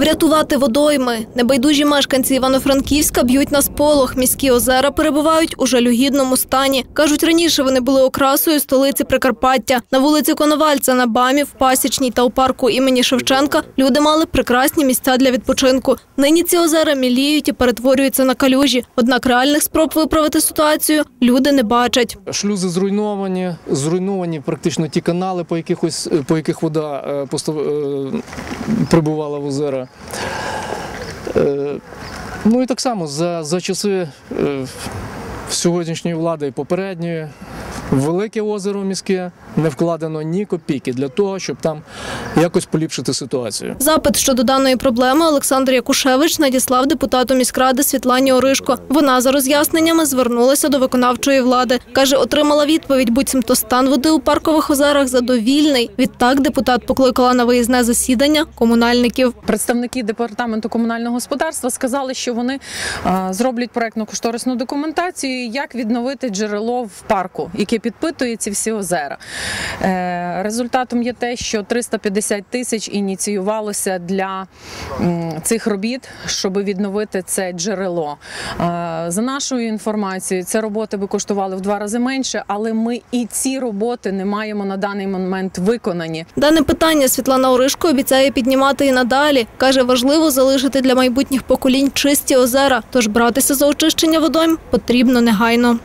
Врятувати водойми. Небайдужі мешканці Івано-Франківська б'ють на сполох. Міські озера перебувають у жалюгідному стані. Кажуть, раніше вони були окрасою столиці Прикарпаття. На вулиці Коновальця, на Бамі, в Пасічній та у парку імені Шевченка люди мали прекрасні місця для відпочинку. Нині ці озера міліють і перетворюються на калюжі. Однак реальних спроб виправити ситуацію люди не бачать. Шлюзи зруйновані, зруйновані практично ті канали, по якихось по яких вода е, постав... е, прибувала в озера. Е, Ну і так само за, за часи е, сьогоднішньої влади і попередньої. В Велике озеро міське не вкладено ні копійки для того, щоб там якось поліпшити ситуацію. Запит щодо даної проблеми Олександр Якушевич надіслав депутату міськради Світлані Оришко. Вона за роз'ясненнями звернулася до виконавчої влади. Каже, отримала відповідь, буцімто стан води у паркових озерах задовільний. Відтак депутат покликала на виїзне засідання комунальників. Представники департаменту комунального господарства сказали, що вони зроблять проектно-кошторисну документацію, як відновити джерело в парку, яке підпитує ці всі озера. Е, Результатом є те, що 350 тисяч ініціювалося для цих робіт, щоб відновити це джерело. Е, За нашою інформацією, ці роботи би коштували в два рази менше, але ми і ці роботи не маємо на даний момент виконані. Дане питання Світлана Оришко обіцяє піднімати і надалі. Каже, важливо залишити для майбутніх поколінь чисті озера, тож братися за очищення водойм потрібно негайно.